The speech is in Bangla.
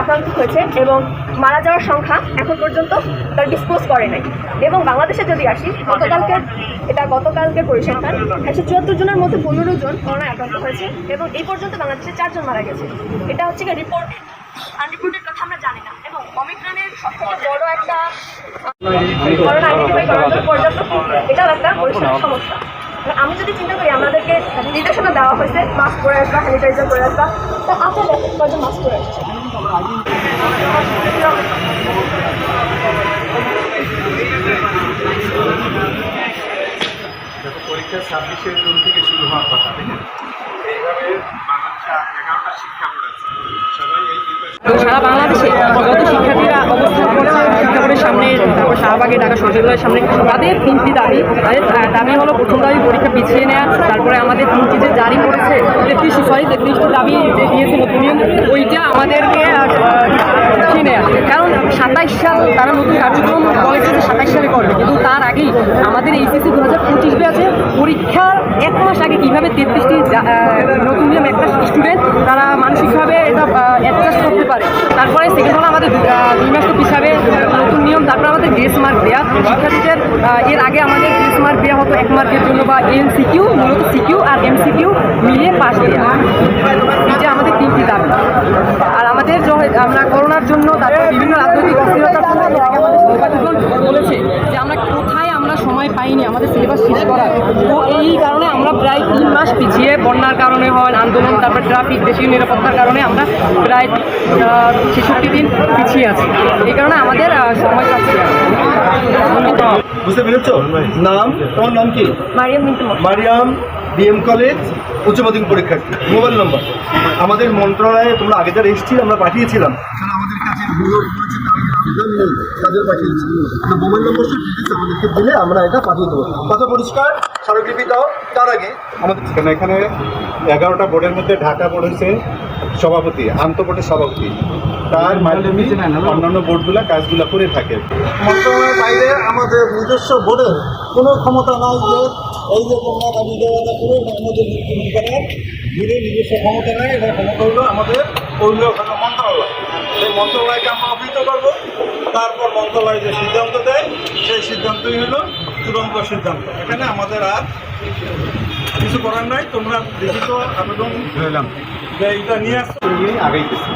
আক্রান্ত হয়েছে এবং মারা যাওয়ার সংখ্যা এখন পর্যন্ত তার ডিসক্লোজ করে নাই। এবং বাংলাদেশে যদি আসি গতকালকে এটা গতকালকে পরিসংখ্যান একশো চুয়াত্তর জনের মধ্যে পনেরো জন করোনায় আক্রান্ত হয়েছে এবং এই পর্যন্ত বাংলাদেশে চারজন মারা গেছে। এটা হচ্ছে কি রিপোর্ট আনরিপোর্টেড কথা আমরা জানি না। এবং অমিক্রণের সবথেকে বড় একটা করোনা আইডেন্টিফাই করার জন্য পর্যাপ্ত এটাও একটা পরিষ্কার সমস্যা। আমি যদি চিন্তা করি আমাদেরকে নির্দেশনা দেওয়া হয়েছে মাস্ক পরে আসবা স্যানিটাইজার করে আসবা তো আছে দেখেন কজন মাস্ক পরে আসছে? দেখো পরীক্ষা ছাব্বিশে জুন থেকে শুরু হওয়ার কথা ঠিক আছে এইভাবে বাংলাদেশে এগারোটা শিক্ষা বোর্ড আছে। সবাই এই সারা বাংলাদেশে যত শিক্ষার্থীরা অবস্থান করছে শিক্ষা বোর্ডের সামনে তারপর শাহবাগে ঢাকা সচিবালয়ের সামনে তাদের তিনটি দাবি। তাদের দাবি হলো, প্রথম দাবি, পরীক্ষা পিছিয়ে নেওয়া তারপরে আমাদের তিনটি যে জারি করেছে তেত্রিশটি সরি, তেত্রিশটি দাবি যে দিয়েছে নতুন নিয়ম, ওইটা আমাদেরকে পিছিয়ে নেওয়া কারণ সাতাইশ সাল তারা নতুন কার্যক্রম বলেছে যে সাতাইশ সালে করবে। কিন্তু তার আগেই আমাদের এইচএসসি দু হাজার পঁচিশ ব্যাচে পরীক্ষার এক মাস আগে কীভাবে তেত্রিশটি নতুন নিয়ম একটা স্টুডেন্ট তারা মানসিকভাবে এটা অ্যাডজাস্ট করতে পারে। তারপরে সেকেন্ড হলো আমাদের দু- আহ, দুই মাস তো পিছাবে নতুন নিয়ম তারপর আমাদের গ্রেস মার্ক দেওয়া শিক্ষার্থীদের এর আগে আমাদের গ্রেস মার্ক দেওয়া হতো, এক মার্কের জন্য বা এম সিকিউ মূলত সিকিউ আর এম সিকিউ মিলিয়ে পাশ দেওয়া এটা আমাদের তিনটি দাবি। আর আমাদের আমরা করোনার জন্য তারপর বিভিন্ন রাজনৈতিক অস্থিরতার জন্য বলেছে যে আমরা আমরা সময় পাইনি আমাদের সিলেবাস শেষ করার। তো এই কারণে আমরা প্রায় তিন মাস পিছিয়ে বন্যার কারণে হয় আন্দোলন তারপর ট্রাফিক দেশীয় নিরাপত্তার কারণে আমরা প্রায় ছেষট্টি দিন পিছিয়ে আছি। এই কারণে আমাদের সময় পাচ্ছি বুঝতে পেরেছ? নাম? তোমার নাম কি। মারিয়াম বিএম কলেজ উচ্চ মাধ্যমিক পরীক্ষার্থী মোবাইল নম্বর। আমাদের মন্ত্রণালয়ে তোমরা আগে যারা এসেছি আমরা পাঠিয়েছিলাম। আমাদের কাছে আমরা এটা পাঠিয়ে দেবো কত পরিষ্কার স্মারকলিপি দাও তার আগে আমাদের কারণ এখানে এগারোটা বোর্ডের মধ্যে ঢাকা বোর্ড হচ্ছে সভাপতি আন্ত বোর্ডের সভাপতি তার মাধ্যমে অন্যান্য বোর্ডগুলো কাজগুলো করে থাকে মন্ত্রণালয়ের বাইরে আমাদের নিজস্ব বোর্ডের কোনো ক্ষমতা নাই যে এই যে তোমরা দাবি দেওয়াটা করে আমাদের নির্ধারণ করার নিজস্ব ক্ষমতা নেই এটা ক্ষমতা হলো আমাদের অন্য সেই মন্ত্রণালয়কে আমরা অবহিত করব। তারপর মন্ত্রণালয় যে সিদ্ধান্ত দেয় সেই সিদ্ধান্তই হলো চূড়ান্ত সিদ্ধান্ত। এখানে আমাদের আর কিছু করার নাই তোমরা লিখিত আবেদন এটা নিয়ে আসছো আগেই আগাইতেছি